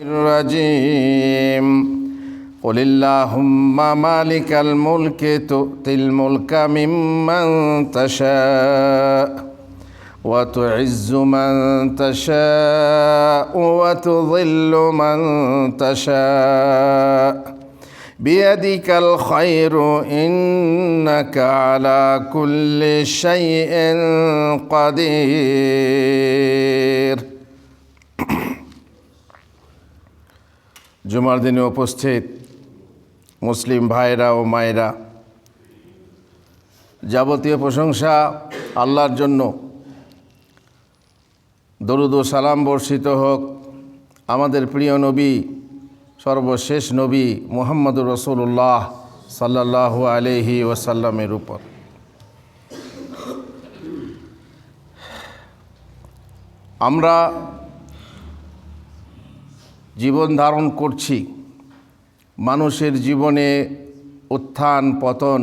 الرجيم. قل اللهم مالك الملك تؤتي الملك ممن تشاء وتعز من تشاء وتضل من تشاء. بيدك الخير إنك على كل شيء قدير. জুমার দিনে উপস্থিত মুসলিম ভাইরা ও মায়েরা, যাবতীয় প্রশংসা আল্লাহর জন্য। দরুদ ও সালাম বর্ষিত হোক আমাদের প্রিয় নবী, সর্বশেষ নবী মোহাম্মদুর রসুল্লাহ সাল্লাহ আলহি ওসাল্লামের উপর। আমরা জীবন ধারণ করছি। মানুষের জীবনে উত্থান, পতন।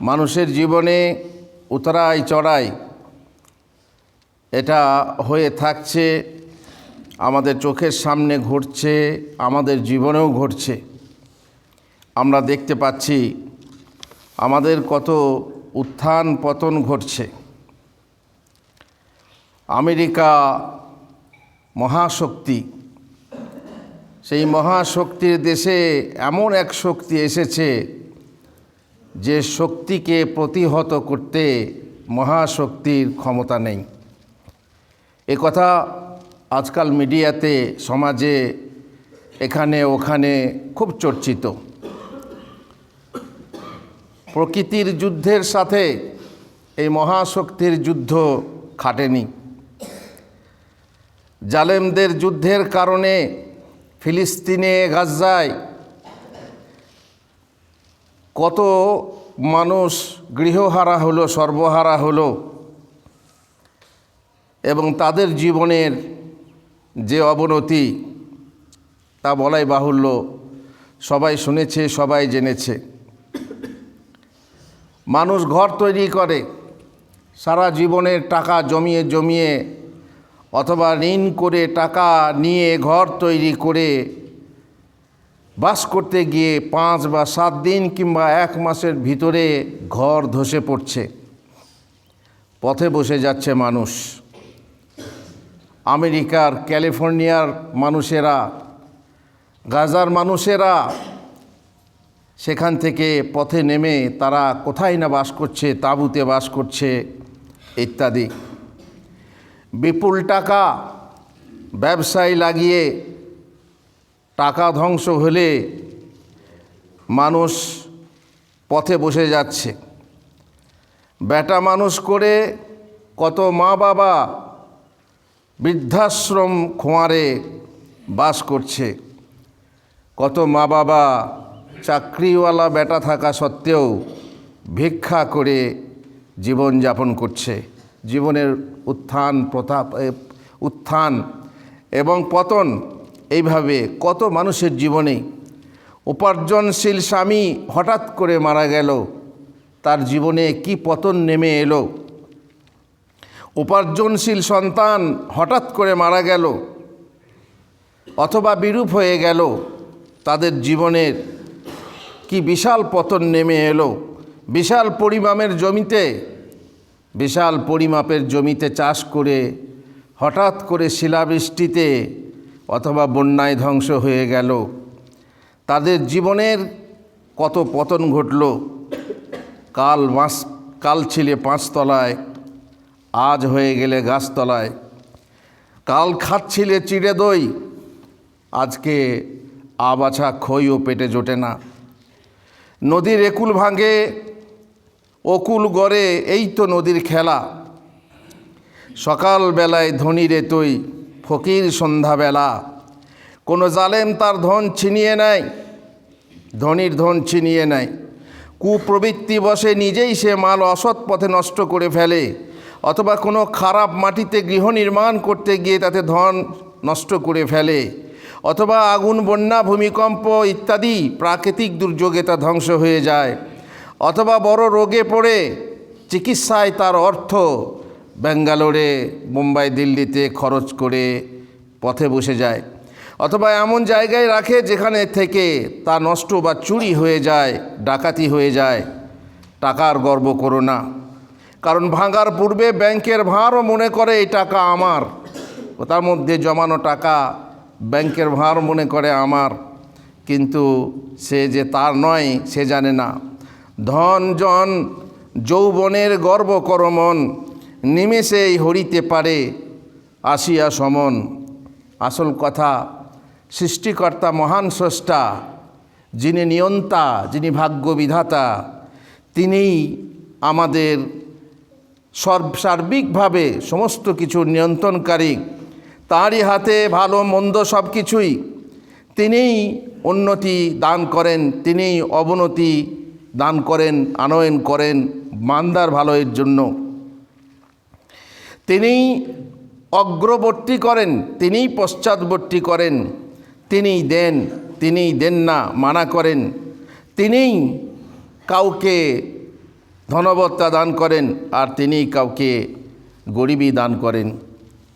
মানুষের জীবনে উতরাই চড়াই, এটা হয়ে থাকছে, আমাদের চোখের সামনে ঘটছে আমাদের জীবনেও ঘটছে আমরা দেখতে পাচ্ছি, আমাদের কত উত্থান, পতন ঘটছে। আমেরিকা মহাশক্তি। সেই মহাশক্তির দেশে এমন এক শক্তি এসেছে যে শক্তিকে প্রতিহত করতে মহাশক্তির ক্ষমতা নেই। এ কথা আজকাল মিডিয়াতে, সমাজে, এখানে, ওখানে খুব চর্চিত। প্রকৃতির যুদ্ধের সাথে এই মহাশক্তির যুদ্ধ খাটেনি। জালেমদের যুদ্ধের কারণে ফিলিস্তিনে গাজায় কত মানুষ গৃহহারা হলো, সর্বহারা হলো এবং তাদের জীবনের যে অবনতি তা বলাই বাহুল্য। সবাই শুনেছে, সবাই জেনেছে। মানুষ ঘর তৈরি করে, সারা জীবনের টাকা জমিয়ে জমিয়ে অথবা ঋণ করে টাকা নিয়ে ঘর তৈরি করে বাস করতে গিয়ে পাঁচ বা সাত দিন কিংবা এক মাসের ভিতরে ঘর ধসে পড়ছে। পথে বসে যাচ্ছে মানুষ। আমেরিকার ক্যালিফোর্নিয়ার মানুষেরা, গাজার মানুষেরা সেখান থেকে পথে নেমে তারা কোথায় না বাস করছে, তাঁবুতে বাস করছে ইত্যাদি। বিপুল টাকা ব্যবসায় লাগিয়ে টাকা ধ্বংস হলে মানুষ পথে বসে যাচ্ছে। বেটা মানুষ করে কত মা বাবা বৃদ্ধাশ্রম খোঁয়ারে বাস করছে। কত মা বাবা চাকরিওয়ালা বেটা থাকা সত্ত্বেও ভিক্ষা করে জীবনযাপন করছে। জীবনের উত্থান, প্রতাপ উত্থান এবং পতন, এইভাবে কত মানুষের জীবনে উপার্জনশীল স্বামী হঠাৎ করে মারা গেল, তার জীবনে কি পতন নেমে এলো? উপার্জনশীল সন্তান হঠাৎ করে মারা গেল অথবা বিরূপ হয়ে গেল, তাদের জীবনের কি বিশাল পতন নেমে এলো? বিশাল পরিমাণের জমিতে বিশাল পরিমাপের জমিতে চাষ করে হঠাৎ করে শিলাবৃষ্টিতে অথবা বন্যায় ধ্বংস হয়ে গেল। তাদের জীবনের কত পতন ঘটল? কাল মাস, কাল ছিলে পাঁচতলায়, আজ হয়ে গেলে গাছতলায়। কাল খাচ্ছিলে চিড়ে দই, আজকে আবাছা খইও পেটে জোটে না। নদীর একুল ভাঙে অকুল গড়ে, এই তো নদীর খেলা। সকালবেলায় ধনী রে তুই, ফকির সন্ধ্যাবেলা। কোনো জালেম তার ধন ছিনিয়ে নেয়, ধনির ধন ছিনিয়ে নেয়। কুপ্রবৃত্তি বসে নিজেই সে মাল অসৎ পথে নষ্ট করে ফেলে, অথবা কোনো খারাপ মাটিতে গৃহ নির্মাণ করতে গিয়ে তাতে ধন নষ্ট করে ফেলে, অথবা আগুন, বন্যা, ভূমিকম্প ইত্যাদি প্রাকৃতিক দুর্যোগে তা ধ্বংস হয়ে যায়। অথবা বড় রোগে পড়ে চিকিৎসায় তার অর্থ ব্যাঙ্গালোরে, মুম্বাই, দিল্লিতে খরচ করে পথে বসে যায়। অথবা এমন জায়গায় রাখে যেখানে থেকে তা নষ্ট বা চুরি হয়ে যায়, ডাকাতি হয়ে যায়। টাকার গর্ব করো না। কারণ ভাঙার পূর্বে ব্যাংকের ভাঁড়ও মনে করে, এই টাকা আমার। তার মধ্যে জমানো টাকা ব্যাংকের ভাঁড় মনে করে, আমার। কিন্তু সে যে তার নয়, সে জানে না। ধন জন, যৌবনের গর্ব করমন, নিমেষেই হরিতে পারে আসিয়া সমন। আসল কথা, সৃষ্টিকর্তা মহান স্রষ্টা, যিনি নিয়ন্তা, যিনি ভাগ্য বিধাতা, তিনিই আমাদের সর্ব সার্বিকভাবে সমস্ত কিছু নিয়ন্ত্রণকারী। তাঁরই হাতে ভালো মন্দ সব কিছুই। তিনিই উন্নতি দান করেন, তিনিই অবনতি দান করেন, আনয়ন করেন মান্দার ভালোয়ের জন্য। তিনিই অগ্রবর্তী করেন, তিনিই পশ্চাৎবর্তী করেন, তিনিই দেন তিনিই দেন না, মানা করেন। তিনিই কাউকে ধনবত্তা দান করেন আর তিনিই কাউকে গরিবী দান করেন।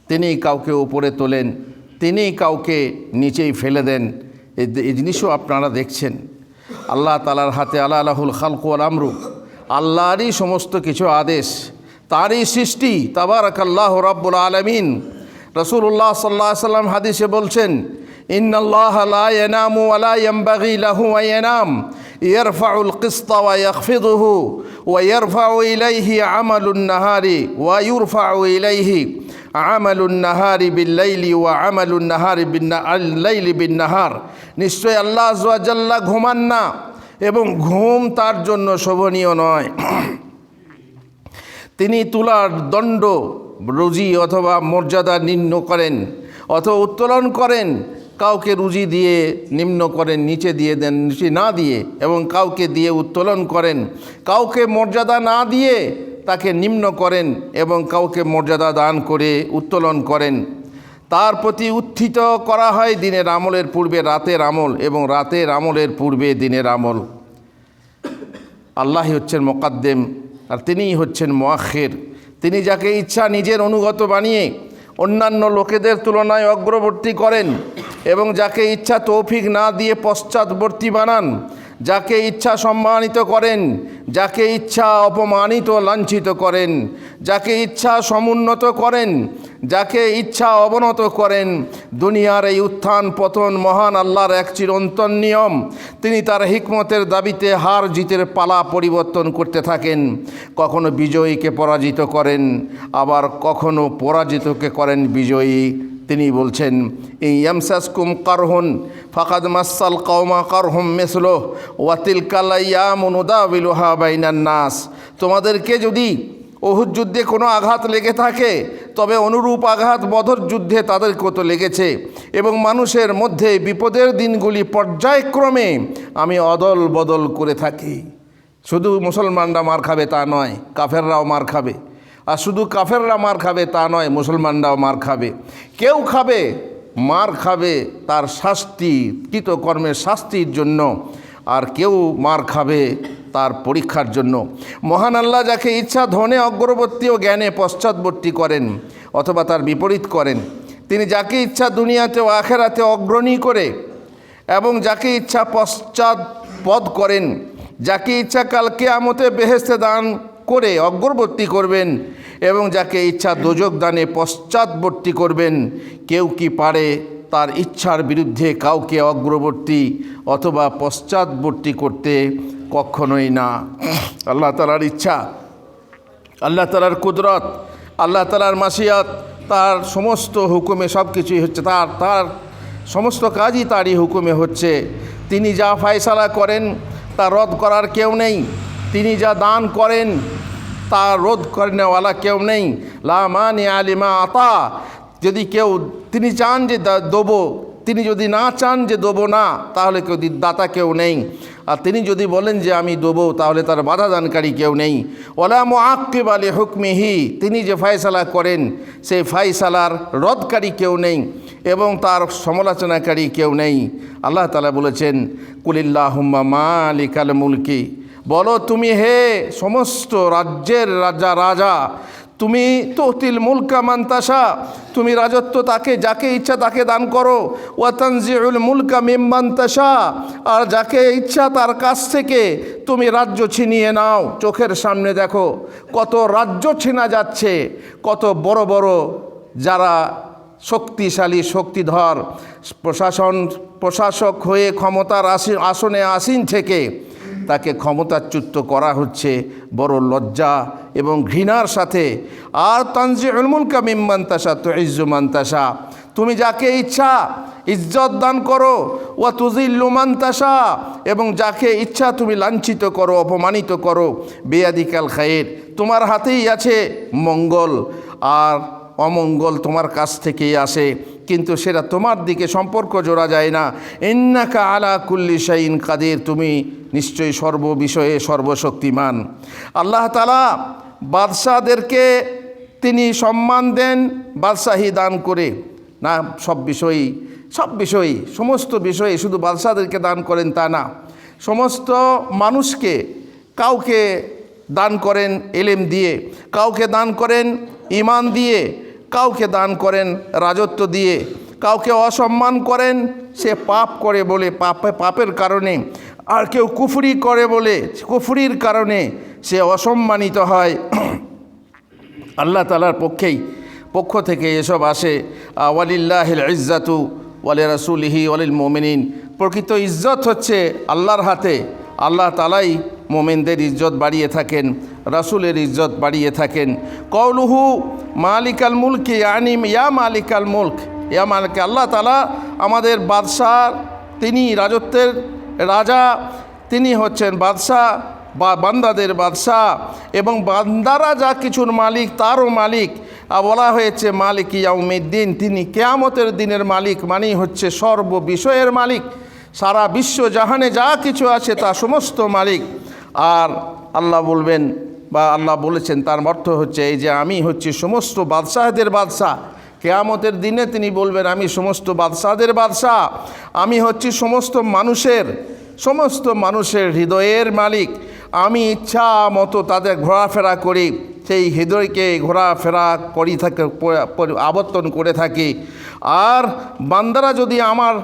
তিনি কাউকে উপরে তোলেন তিনি কাউকে নিচেই ফেলে দেন। এই জিনিসও আপনারা দেখছেন। আল্লাহ তালার হাতে আল্লাহ আলাহুল খালকু আল আমরু, আল্লাহরই সমস্ত কিছু আদেশ, তারই সৃষ্টি তাবারাক আল্লাহ রাব্বুল আলমিন। রসুল্লাহ সাল্লাহ সাল্লাম হাদিসে বলছেন ইন্নআল্লাহ লা এনামু ওয়া এম্বাগি লাহু আই ইয়ানাম। ইয়ারফাউ ইলাইহি আমালুন নাহারি ওয়া ইউরফাউ ইলাইহি আমালুন নাহারি বিল্লাইলি ওয়া আমালুন নাহারি বিল্লাইলি বিন নাহার নিশ্চয় আল্লাহ আজ্লা ঘুমান না এবং ঘুম তার জন্য শোভনীয় নয়। তিনি তুলার দণ্ড, রুজি অথবা মর্যাদা নিম্ন করেন অথবা উত্তোলন করেন কাউকে রুজি দিয়ে, নিম্ন করেন, নিচে দিয়ে দেন নিচে না দিয়ে, এবং কাউকে দিয়ে উত্তোলন করেন। কাউকে মর্যাদা না দিয়ে তাকে নিম্ন করেন এবং কাউকে মর্যাদা দান করে উত্তোলন করেন। তার প্রতি উত্থিত করা হয় দিনের আমলের পূর্বে রাতের আমল এবং রাতের আমলের পূর্বে দিনের আমল। আল্লাহ হচ্ছেন মোকাদ্দেম, আর তিনিই হচ্ছেন মোয়াক্ষের তিনি যাকে ইচ্ছা নিজের অনুগত বানিয়ে অন্যান্য লোকেদের তুলনায় অগ্রবর্তী করেন। এবং যাকে ইচ্ছা তৌফিক না দিয়ে পশ্চাৎবর্তী বানান, যাকে ইচ্ছা সম্মানিত করেন, যাকে ইচ্ছা অপমানিত লাঞ্ছিত করেন, যাকে ইচ্ছা সমুন্নত করেন, যাকে ইচ্ছা অবনত করেন, দুনিয়ার এই উত্থান পতন মহান আল্লাহর এক চিরন্তন নিয়ম। তিনি তার হিকমতের দাবিতে হার জিতের পালা পরিবর্তন করতে থাকেন। কখনো বিজয়ীকে পরাজিত করেন, আবার কখনো পরাজিতকে করেন বিজয়ী। তিনি বলছেন ইয়ামসাসকুম কারহন, ফাকাদ মাসাল কৌমা কারহম মেসলো ওয়াতিল কালাইয়া মনুদা বিলোহা বাইনান নাস। তোমাদেরকে যদি অহুদ যুদ্ধে কোনো আঘাত লেগে থাকে, তবে অনুরূপ আঘাত বদর যুদ্ধে তাদের কত লেগেছে। এবং মানুষের মধ্যে বিপদের দিনগুলি পর্যায়ক্রমে আমি অদল বদল করে থাকি। শুধু মুসলমানরা মার খাবে তা নয়, কাফেররাও মার খাবে। আর শুধু কাফেররা মার খাবে তা নয়, মুসলমানরাও মার খাবে। কেউ খাবে, মার খাবে তার শাস্তি, কৃতকর্মের শাস্তির জন্য। আর কেউ মার খাবে তার পরীক্ষার জন্য। মহান আল্লাহ যাকে ইচ্ছা, ধনে, অগ্রবর্তী ও জ্ঞানে পশ্চাৎবর্তী করেন অথবা তার বিপরীত করেন। তিনি যাকে ইচ্ছা দুনিয়াতে ও আখেরাতে অগ্রণী করে এবং যাকে ইচ্ছা পশ্চাৎ পদ করেন, যাকে ইচ্ছা কালকে আমতে বেহেস্তে দান করে অগ্রবর্তী করবেন এবং যাকে ইচ্ছা দোজক দানে পশ্চাৎবর্তী করবেন, কেউ কি পারে তার ইচ্ছার বিরুদ্ধে কাউকে অগ্রবর্তী অথবা পশ্চাৎবর্তী করতে কখনোই না। আল্লাহ তালার ইচ্ছা, আল্লাহ তালার কুদরত, আল্লাহ তালার মাসিয়াত, তার সমস্ত হুকুমে সব কিছুই হচ্ছে, তার তার সমস্ত কাজই তারই হুকুমে হচ্ছে। তিনি যা ফায়সালা করেন, তা রদ করার কেউ নেই। তিনি যা দান করেন, তা রোধ করেনেওয়ালা কেউ নেই। লামানি আলিমা আতা। যদি কেউ, তিনি চান যে দেবো। তিনি যদি না চান যে দেবো না, তাহলে কেউ দাতা কেউ নেই। আর তিনি যদি বলেন যে আমি দেবো, তাহলে তার বাধা দানকারী কেউ নেই। ওলা মোয়াক্কিব আলী হুকমিহি। তিনি যে ফায়সালা করেন সেই ফায়সালার রদকারী কেউ নেই এবং তার সমালোচনাকারী কেউ নেই। আল্লাহ তালা বলেছেন কুলিল্লাহ কুলিল্লাহুম্মা মালিকাল মুলকি। বলো তুমি হে সমস্ত রাজ্যের রাজা রাজা, তুমি তো তহতিল মুলকা মান্তাসা তুমি রাজত্ব তাকে, যাকে ইচ্ছা তাকে দান করো। ওয়াতানজিউল মুলকা মিম্মান্তাসা আর যাকে ইচ্ছা তার কাছ থেকে তুমি রাজ্য ছিনিয়ে নাও। চোখের সামনে দেখো, কত রাজ্য ছিনা যাচ্ছে, কত বড় বড় যারা শক্তিশালী শক্তিধর, প্রশাসন, প্রশাসক হয়ে ক্ষমতার আসি, আসনে আসীন থেকে তাকে ক্ষমতাচ্যুত করা হচ্ছে বড় লজ্জা এবং ঘৃণার সাথে। আর তানজি উলমুলকা মিম্মান্তাসা তো ইজ্জুমান্তাসা তুমি যাকে ইচ্ছা ইজ্জত দান করো ও তুজিল্লুমান্তাসা এবং যাকে ইচ্ছা তুমি লাঞ্ছিত করো, অপমানিত করো, বেয়াদিকাল খায়ের তোমার হাতেই আছে মঙ্গল, আর অমঙ্গল তোমার কাছ থেকেই আসে। কিন্তু সেটা তোমার দিকে সম্পর্ক জোড়া যায় না। ইন্নাকা আলা কুল্লি শাইন কাদের, তুমি নিশ্চয়ই সর্ব বিষয়ে সর্বশক্তিমান। আল্লাহ তালা বাদশাহদেরকে তিনি সম্মান দেন, বাদশাহী দান করে। না, সব বিষয়ই সব বিষয়ই, সমস্ত বিষয়ে শুধু বাদশাহদেরকে দান করেন তা না। সমস্ত মানুষকে কাউকে দান করেন এলেম দিয়ে, কাউকে দান করেন ইমান দিয়ে কাউকে দান করেন রাজত্ব দিয়ে, কাউকে অসম্মান করেন, সে পাপ করে বলে, পাপে, পাপের কারণে। আর কেউ কুফরি করে বলে, কুফরির কারণে সে অসম্মানিত হয়। আল্লাহ তালার পক্ষেই, পক্ষ থেকে এসব আসে। ওয়ালিল্লাহ ইজ্জাতু ওয়ালি রাসুলিহি ওয়ালিল মোমিনিন। প্রকৃত ইজ্জত হচ্ছে আল্লাহর হাতে। আল্লাহ তালাই মোমেনদের ইজ্জত বাড়িয়ে থাকেন, রাসুলের ইজ্জত বাড়িয়ে থাকেন। কৌলুহু মালিকাল মুলক ইয়ানিম ইয়া মালিকাল মুলক, ইয়া মালিক, আল্লাহ তালা আমাদের বাদশাহ, তিনি রাজত্বের রাজা, তিনি হচ্ছেন বাদশাহ, বা বান্দাদের বাদশাহ, এবং বান্দারা যা কিছুর মালিক, তারও মালিক। বলা হয়েছে, মালিক ইয়াউমিদ্দিন, তিনি কেয়ামতের দিনের মালিক, মানেই হচ্ছে সর্ব বিষয়ের মালিক। সারা বিশ্ব জাহানে যা কিছু আছে, তা সমস্ত মালিক। আর আল্লাহ বলবেন বা আল্লাহ বলেছেন, তার অর্থ হচ্ছে এই যে আমি হচ্ছি সমস্ত বাদশাহদের বাদশাহ। কেয়ামতের দিনে তিনি বলবেন, আমি সমস্ত বাদশাহদের বাদশাহ। আমি হচ্ছি সমস্ত মানুষের সমস্ত মানুষের হৃদয়ের মালিক। আমি ইচ্ছা মতো তাদের ঘোরাফেরা করি, সেই হৃদয়কে ঘোরাফেরা করি থাকে আবর্তন করে থাকি। আর বান্দারা যদি আমার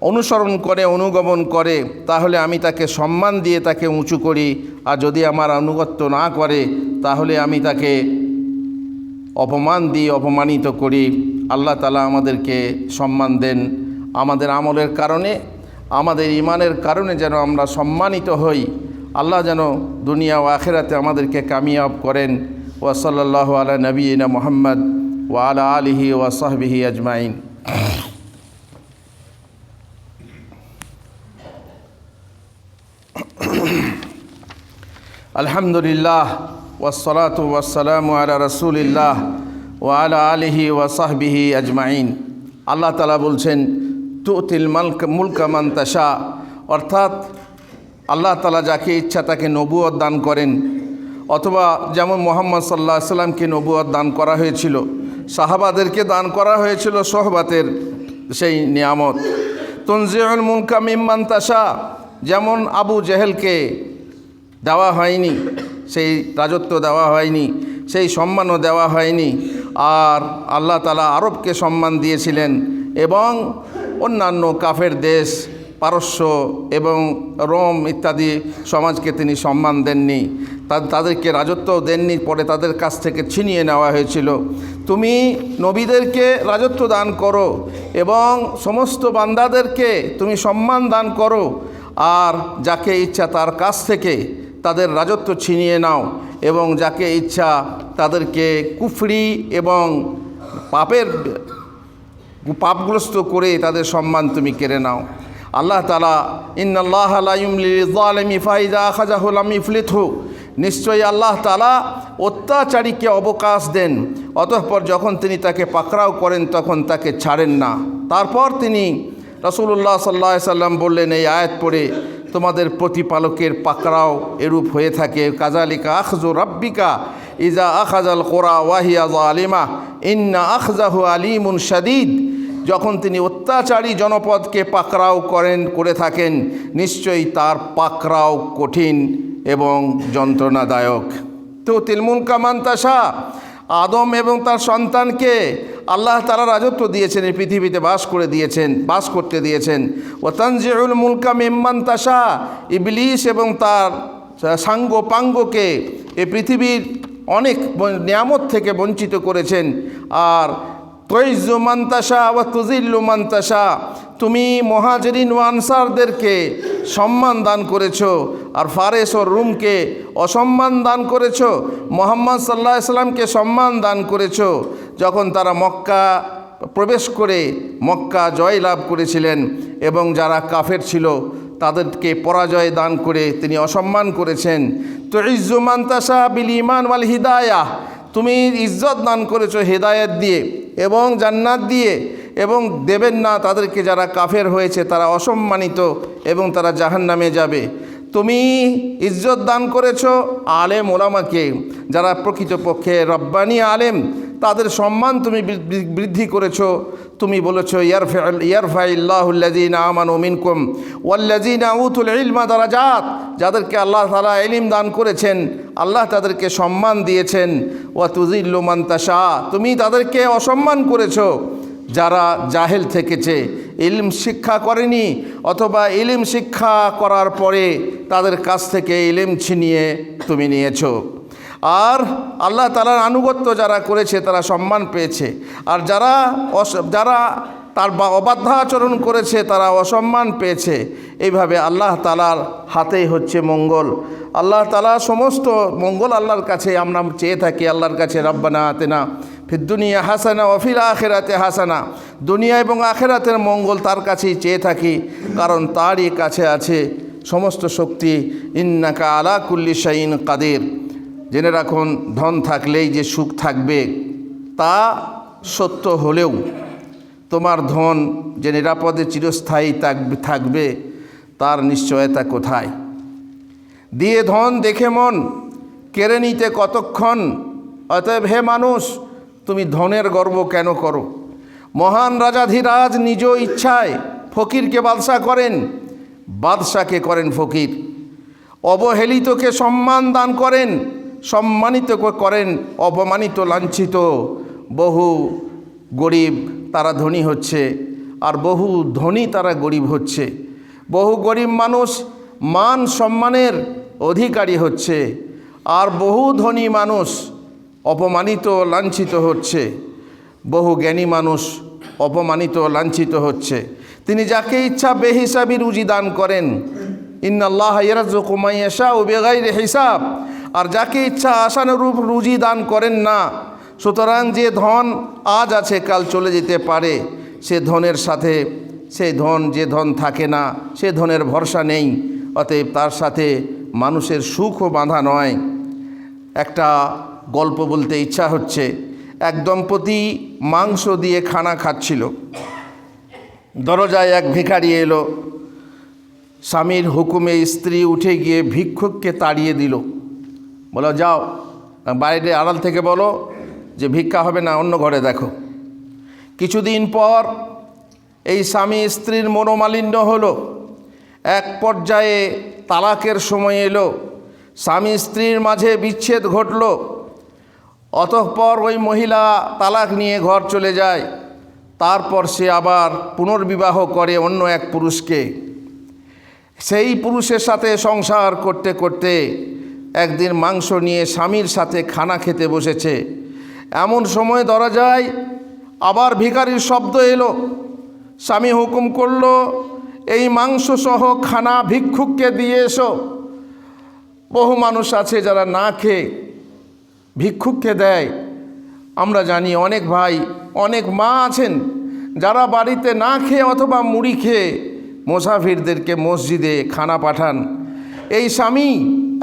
অনুসরণ করে, অনুগমন করে, তাহলে আমি তাকে সম্মান দিয়ে তাকে উঁচু করি। আর যদি আমার আনুগত্য না করে, তাহলে আমি তাকে অপমান দিয়ে অপমানিত করি। আল্লাহ তালা আমাদেরকে সম্মান দেন। আমাদের আমলের কারণে, আমাদের ইমানের কারণে যেন আমরা সম্মানিত হই। আল্লাহ যেন দুনিয়া ও আখেরাতে আমাদেরকে কামিয়াব করেন। ওয়াসাল্লাহ আলা নবীনা মোহাম্মদ ওয়া আলা আলিহি ওয়াসাহবিহি আজমাইন। আলহামদুলিল্লাহ ওয়াসলাত ওয়াসালাম আলা রসুলিল্লাহ ও আলা আলিহি ওয়াসাহবিহি আজমাইন। আল্লাহ তালা বলছেন, তুতিল মালক মুলকা মান্তাসা অর্থাৎ আল্লাহ তালা যাকে ইচ্ছা তাকে নবুয়ত দান করেন। অথবা যেমন মোহাম্মদ সাল্লাহ সাল্লামকে নবুয়ত দান করা হয়েছিল, সাহাবাদেরকে দান করা হয়েছিল সোহবাতের সেই নিয়ামত। তনজিউল মুলকা মিম্মান্তাসা যেমন আবু জেহেলকে দেওয়া হয়নি, সেই রাজত্ব দেওয়া হয়নি, সেই সম্মানও দেওয়া হয়নি। আর আল্লাহ তালা আরবকে সম্মান দিয়েছিলেন এবং অন্যান্য কাফের দেশ, পারস্য এবং রোম ইত্যাদি সমাজকে তিনি সম্মান দেননি। তাদেরকে রাজত্ব দেননি, পরে তাদের কাছ থেকে ছিনিয়ে নেওয়া হয়েছিল। তুমি নবীদেরকে রাজত্ব দান করো এবং সমস্ত বান্দাদেরকে তুমি সম্মান দান করো। আর যাকে ইচ্ছা তার কাছ থেকে তাদের রাজত্ব ছিনিয়ে নাও এবং যাকে ইচ্ছা তাদেরকে কুফরি এবং পাপের পাপগ্রস্ত করে তাদের সম্মান তুমি কেড়ে নাও। আল্লাহ তালা ইন্নআল্লাহ আলাইমি ফাইজা খাজাহুল ইফলিথু নিশ্চয়ই আল্লাহ তালা অত্যাচারীকে অবকাশ দেন। অতঃপর যখন তিনি তাকে পাকড়াও করেন তখন তাকে ছাড়েন না। তারপর তিনি রসুল্লাহ সাল্লা সাল্লাম বললেন, এই আয়াত পড়ে তোমাদের প্রতিপালকের পাকড়াও এরূপ হয়ে থাকে। কাজালিকা আখজু রাব্বিকা ইজা আখাজাল কোরা ওয়াহিয়া আলিমা ইন্না আখজাহু আলিমুন শাদিদ। যখন তিনি অত্যাচারী জনপদকে পাকড়াও করেন, করে থাকেন, নিশ্চয়ই তার পাকড়াও কঠিন এবং যন্ত্রণাদায়ক। তো তিলমুল কামান্তাসা আদম এবং তার সন্তানকে আল্লাহ তারা রাজত্ব দিয়েছেন, এই পৃথিবীতে বাস করে দিয়েছেন, বাস করতে দিয়েছেন। ও তানজিউল মুলকা মেম্মান তাসা ইবলিস এবং তার সাঙ্গ পাঙ্গকে এ পৃথিবীর অনেক নিয়ামত থেকে বঞ্চিত করেছেন। আর তৈজু মান্তাসা বা তুজিল্লু মান্তাসা তুমি মহাজরিন ও আনসারদেরকে সম্মান দান করেছ আর ফারেস ও রুমকে অসম্মান দান করেছ। মোহাম্মদ সাল্লাহ সাল্লামকে সম্মান দান করেছ। যখন তারা মক্কা প্রবেশ করে মক্কা জয় লাভ করেছিলেন এবং যারা কাফের ছিল তাদেরকে পরাজয় দান করে তিনি অসম্মান করেছেন। তো ইজ্জুমান্তাসা বিল ইমান ওয়াল হিদায়া তুমি ইজ্জত দান করেছ হেদায়েত দিয়ে এবং জান্নাত দিয়ে এবং দেবেন না তাদেরকে যারা কাফের হয়েছে, তারা অসম্মানিত এবং তারা জাহান্নামে যাবে। তুমি ইজ্জত দান করেছ আলেম ওলামাকে, যারা প্রকৃতপক্ষে রব্বানি আলেম, তাদের সম্মান তুমি বৃদ্ধি- করেছ। তুমি বলেছ ইয়ারফাইল্লাহুল্লাজিন আমান ইলমা দারাজাত যাদেরকে আল্লাহ তালা ইলিম দান করেছেন। আল্লাহ তাদেরকে সম্মান দিয়েছেন। ওয়া তুজিল্লু মান্তাসা তুমি তাদেরকে অসম্মান করেছ। যারা জাহেল থেকেছে, ইলম শিক্ষা করেনি, অথবা ইলিম শিক্ষা করার পরে তাদের কাছ থেকে ইলিম ছিনিয়ে তুমি নিয়েছো। আর আল্লাহ তালার আনুগত্য যারা করেছে, তারা সম্মান পেয়েছে। আর যারা যারা তার বা অবাধ্য আচরণ করেছে, তারা অসম্মান পেয়েছে। এইভাবে আল্লাহ তালার হাতেই হচ্ছে মঙ্গল। আল্লাহ তালা সমস্ত মঙ্গল আল্লাহর কাছে আমরা চেয়ে থাকি, আল্লাহর কাছে রব্বানা আতেনা দুনিয়া হাসানা অফিল আখেরাতে হাসানা। দুনিয়া এবং আখেরাতের মঙ্গল তার কাছেই চেয়ে থাকি, কারণ তারই কাছে আছে সমস্ত শক্তি। ইন্নাকা আলা কুল্লি শাইন কাদের। জেনে রাখুন, ধন থাকলেই যে সুখ থাকবে, তা সত্য হলেও তোমার ধন যে নিরাপদে চিরস্থায়ী থাকবে থাকবে, তার নিশ্চয়তা কোথায়? দিয়ে ধন দেখে মন, কেড়ে নিতে কতক্ষণ? অতএব হে মানুষ, তুমি ধনের গর্ব কেন করো? মহান রাজাধিরাজ নিজ ইচ্ছায় ফকিরকে বাদশা করেন, বাদশাকে করেন ফকির। অবহেলিতকে সম্মান দান করেন, সম্মানিত করেন, অপমানিত লাঞ্ছিত বহু গরিব তারা ধনী হচ্ছে আর বহু ধনী তারা গরিব হচ্ছে। বহু গরিব মানুষ মান সম্মানের অধিকারী হচ্ছে আর বহু ধনী মানুষ অপমানিত লাঞ্ছিত হচ্ছে। বহু জ্ঞানী মানুষ অপমানিত লাঞ্ছিত হচ্ছে। তিনি যাকে ইচ্ছা বেহিসাবি রুজি দান করেন। ইন্নাল্লাহ ইয়ারাজুকুমাইয়াশা ও বেগাইর হিসাব। আর যাকে ইচ্ছা আশানুরূপ রুজি দান করেন না সুতরাং যে ধন আজ আছে, কাল চলে যেতে পারে। সে ধনের সাথে সেই ধন, যে ধন থাকে না, সে ধনের ভরসা নেই। অতএব তার সাথে মানুষের সুখও বাঁধা নয়। একটা গল্প বলতে ইচ্ছা হচ্ছে। এক দম্পতি মাংস দিয়ে খানা খাচ্ছিল। দরজায় এক ভিখারি এলো। স্বামীর হুকুমে স্ত্রী উঠে গিয়ে ভিক্ষুককে তাড়িয়ে দিল। বলো, যাও, বাইরে আড়াল থেকে বলো যে ভিক্ষা হবে না, অন্য ঘরে দেখো। কিছুদিন পর এই স্বামী স্ত্রীর মনোমালিন্য হলো। এক পর্যায়ে তালাকের সময় এলো। স্বামী স্ত্রীর মাঝে বিচ্ছেদ ঘটল। অতঃপর ওই মহিলা তালাক নিয়ে ঘর চলে যায়। তারপর সে আবার পুনর্বিবাহ করে অন্য এক পুরুষকে। সেই পুরুষের সাথে সংসার করতে করতে একদিন মাংস নিয়ে স্বামীর সাথে খানা খেতে বসেছে। এমন সময় দরজায় আবার ভিখারির শব্দ এলো। স্বামী হুকুম করল, এই মাংস সহ খানা ভিক্ষুককে দিয়ে এসো। বহু মানুষ আছে যারা না খেয়ে ভিক্ষুককে দেয়। আমরা জানি অনেক ভাই, অনেক মা আছেন যারা বাড়িতে না খেয়ে অথবা মুড়ি খেয়ে মোসাফিরদেরকে মসজিদে খানা পাঠান। এই স্বামী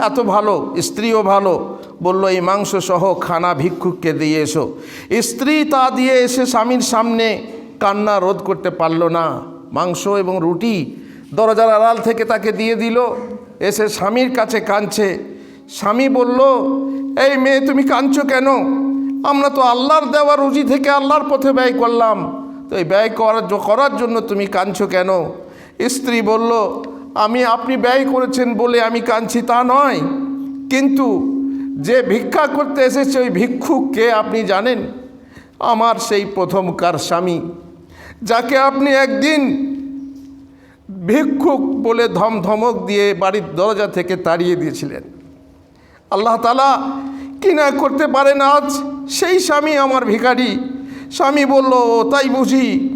এত ভালো, স্ত্রীও ভালো বলল, এই মাংস সহ খানা ভিক্ষুককে দিয়ে এসো। স্ত্রী তা দিয়ে এসে স্বামীর সামনে কান্না রোধ করতে পারল না। মাংস এবং রুটি দরজার আড়াল থেকে তাকে দিয়ে দিল। এসে স্বামীর কাছে কাঁদছে। স্বামী বলল, এই মেয়ে, তুমি কাঁদছো কেন? আমরা তো আল্লাহর দেওয়া রুজি থেকে আল্লাহর পথে ব্যয় করলাম। তো এই ব্যয় করার করার জন্য তুমি কাঁদছো কেন? স্ত্রী বলল, আমি, আপনি ব্যয় করেছেন বলে আমি কাঁদছি তা নয়। কিন্তু যে ভিক্ষা করতে এসেছে ওই ভিক্ষুক কে আপনি জানেন? আমার সেই প্রথমকার স্বামী যাকে আপনি একদিন ভিক্ষুক বলে ধমধমক দিয়ে বাড়ির দরজা থেকে তাড়িয়ে দিয়েছিলেন। আল্লাহ তালা কি না করতে পারেন আজ? সেই স্বামী আমার ভিখারি। স্বামী বলল "ও, তাই বুঝি।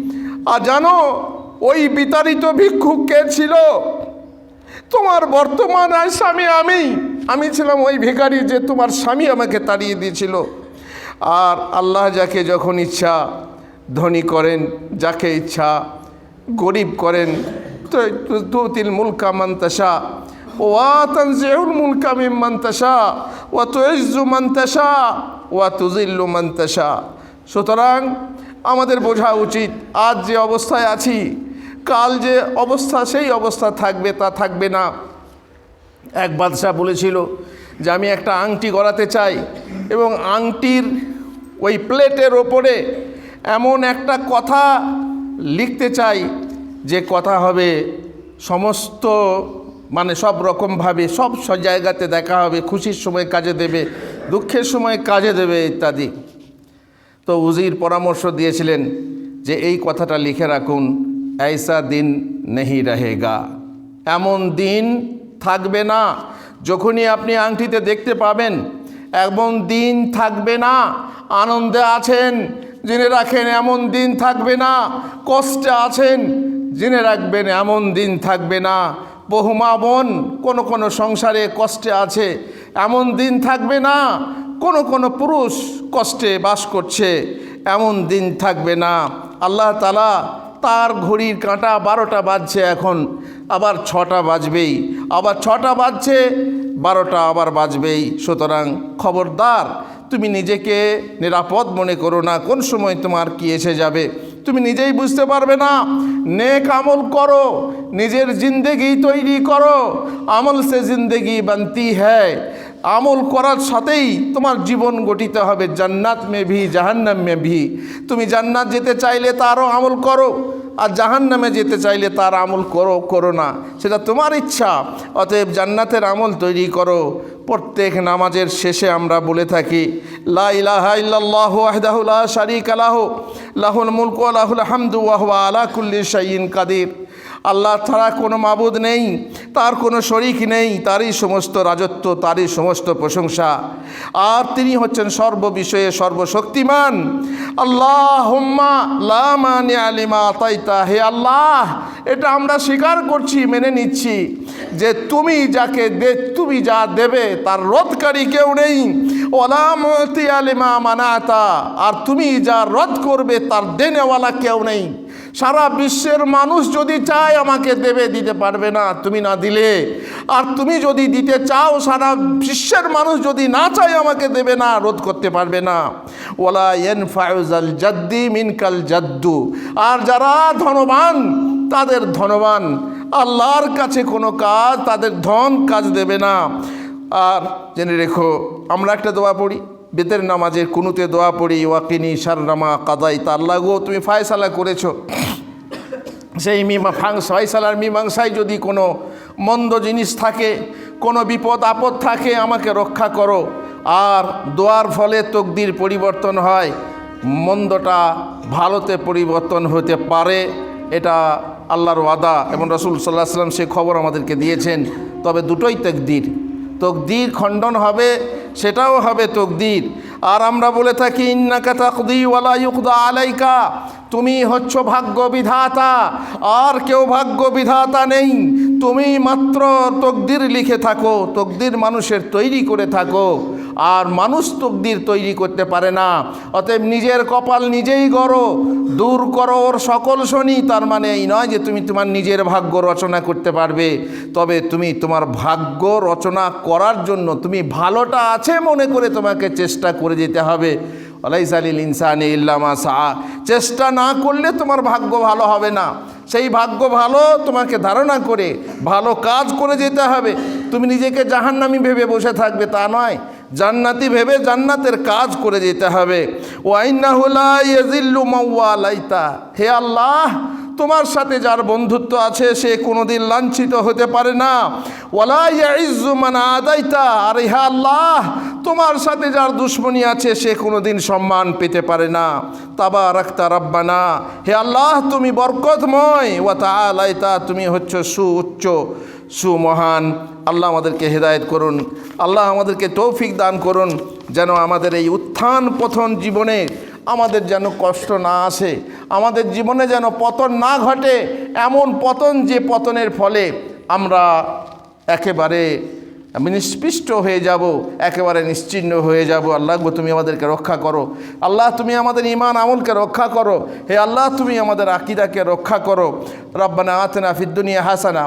আর জানো ওই বিতাড়িত ভিক্ষুক কে ছিল? তোমার বর্তমান স্বামী আমি। আমি ছিলাম ওই ভিখারি যে তোমার স্বামী আমাকে তাড়িয়ে দিয়েছিল। আর আল্লাহ যাকে যখন ইচ্ছা ধনী করেন, যাকে ইচ্ছা গরিব করেন তুতিল মুলকা মান্তাসা ওয়া তানজিউল মুলকা মিম্মান তাশা ওয়া তুইজ্জু মান তাশা ওয়া তুজিল্লু মান তাশা। সুতরাং আমাদের বোঝা উচিত, আজ যে অবস্থায় আছি, কাল যে অবস্থা, সেই অবস্থা থাকবে তা থাকবে না। এক বাদশাহ বলেছিল যে আমি একটা আংটি গড়াতে চাই এবং আংটির ওই প্লেটের ওপরে এমন একটা কথা লিখতে চাই যে কথা হবে সমস্ত মানে সব রকমভাবে, সব জায়গাতে দেখা হবে, খুশির সময় কাজে দেবে, দুঃখের সময় কাজে দেবে ইত্যাদি। তো উজির পরামর্শ দিয়েছিলেন যে এই কথাটা লিখে রাখুন ऐसा দিন নেহি রহেগা। এমন দিন থাকবে না। যখনই আপনি আংটিতে দেখতে পাবেন, এমন দিন থাকবে না। আনন্দে আছেন, জেনে রাখেন এমন দিন থাকবে না। কষ্টে আছেন, জেনে রাখবেন এমন দিন থাকবে না। বহু মা বোন কোনো কোনো সংসারে কষ্টে আছে, এমন দিন থাকবে না। কোনো কোনো পুরুষ কষ্টে বাস করছে, এমন দিন থাকবে না। আল্লাহ তালা তার ঘড়ির কাঁটা বারোটা বাজছে এখন। আবার ছটা বাজবেই। আবার ছটা বাজছে, বারোটা আবার বাজবেই। সুতরাং খবরদার, তুমি নিজেকে নিরাপদ মনে করো না, কোন সময় তোমার কি এসে যাবে। তুমি নিজেই বুঝতে পারবে না, নেক আমল করো, নিজের জিন্দেগি তৈরি করো। আমল সে জিন্দেগি বানতি হ্যায়। আমল করার সাথেই তোমার জীবন গঠিত হবে। জান্নাত মে ভি, জাহান্নাম মে ভি। তুমি জান্নাত যেতে চাইলে তারও আমল করো, আর জাহান্নামে যেতে চাইলে তার আমল করো করো না। সেটা তোমার ইচ্ছা। অতএব জান্নাতের আমল তৈরি করো। প্রত্যেক নামাজের শেষে আমরা বলে থাকি লাহু, লাহুল মুলকু ওয়া লাহুল হামদু হুয়া আলা কুল্লি শাইইন কাদির। আল্লাহ ছাড়া কোনো মাবুদ নেই, তার কোনো শরিক নেই, তারই সমস্ত রাজত্ব, তারই সমস্ত প্রশংসা। আর তিনি হচ্ছেন সর্ববিষয়ে সর্বশক্তিমান। আল্লাহ হোম্মা লামানি আলিমা তাইতা হে আল্লাহ, এটা আমরা স্বীকার করছি, মেনে নিচ্ছি যে তুমি যাকে দে, তুমি যা দেবে, তার রোধকারী কেউ নেই। ওলামতি আলিমা মানাতা। আর তুমি যা রদ করবে, তার দেনেওয়ালা কেউ নেই। সারা বিশ্বের মানুষ যদি চায় আমাকে দেবে, দিতে পারবে না, তুমি না দিলে। আর তুমি যদি দিতে চাও, সারা বিশ্বের মানুষ যদি না চায় আমাকে দেবে না, রোধ করতে পারবে না। OLA N ফায়ুজাল জাদ্দি মিনকাল জাদ্দু। আর যারা ধনবান, তাদের ধনবান। আল্লাহর কাছে কোনো কাজ, তাদের ধন কাজ দেবে না। আর জেনে রেখো, আমরা একটা দোয়া পড়ি। বেতের নামাজের কুনুতে দোয়া পড়ি, ওয়াকিনি সারনামা কাদাই তা আল্লাহ গো, তুমি ফায়সালা করেছ। সেই মিমা ফয়সালার মীমাংসায় যদি কোনো মন্দ জিনিস থাকে, কোনো বিপদ, আপদ থাকে, আমাকে রক্ষা করো। আর দোয়ার ফলে তকদির পরিবর্তন হয়। মন্দটা ভালোতে পরিবর্তন হতে পারে, এটা আল্লাহর ওয়াদা। এবং রসুল সাল্লাহ সাল্লাম সে খবর আমাদেরকে দিয়েছেন। তবে দুটোই তকদির। তকদির খণ্ডন হবে, সেটাও হবে তকদির। আর আমরা বলে থাকি, ইন্নাকা তাকদি ওয়ালা আলাইকা তুমি হচ্ছ ভাগ্য বিধাতা, আর কেউ ভাগ্য বিধাতা নেই। তুমি মাত্র তকদির লিখে থাকো, তকদির মানুষের তৈরি করে থাকো। আর মানুষ তকদির তৈরি করতে পারে না। অতএব নিজের কপাল নিজেই গড়ো, দূর করো ওর সকল শনি। তার মানে এই নয় যে তুমি তোমার নিজের ভাগ্য রচনা করতে পারবে, তবে তুমি তোমার ভাগ্য রচনা করার জন্য তুমি ভালোটা আছে মনে করে তোমাকে চেষ্টা করে যেতে হবে। আলাইসালিল ইনসানি ইল্লামা সাহা চেষ্টা না করলে তোমার ভাগ্য ভালো হবে না। সেই ভাগ্য ভালো তোমাকে ধারণা করে, ভালো কাজ করে যেতে হবে। তুমি নিজেকে জাহান্নামি ভেবে বসে থাকবে তা নয়। জান্নাতি ভেবে জান্নাতের কাজ করে যেতে হবে। মাওয়ালাইতা হে আল্লাহ, তোমার সাথে যার বন্ধুত্ব আছে, সে কোনোদিন লাঞ্ছিত হতে পারে না। ওয়ালা ইয়াইজ্জু মান আদাইতা। আর ইহা আল্লাহ, তোমার সাথে যার দুশ্মনী আছে, সে কোনোদিন সম্মান পেতে পারে না। তাবা রাখতা রাব্বানা। হে আল্লাহ, তুমি বরকতময়। ওয়া তাআলাইতা, তুমি হচ্ছে সুউচ্চ। সুমহান। আল্লাহ আমাদেরকে হেদায়েত করুন। আল্লাহ আমাদেরকে তৌফিক দান করুন যেন আমাদের এই উত্থান পথন জীবনে আমাদের যেন কষ্ট না আসে, আমাদের জীবনে যেন পতন না ঘটে, এমন পতন যে পতনের ফলে আমরা একেবারে আমি নিষ্পিষ্ট হয়ে যাব, একেবারে নিশ্চিহ্ন হয়ে যাব। আল্লাহ তুমি আমাদেরকে রক্ষা করো। আল্লাহ, তুমি আমাদের ইমান আমলকে রক্ষা করো। হে আল্লাহ, তুমি আমাদের আকিদাকে রক্ষা করো। রব্বানা আতনা ফিদ্দুনিয়া হাসানা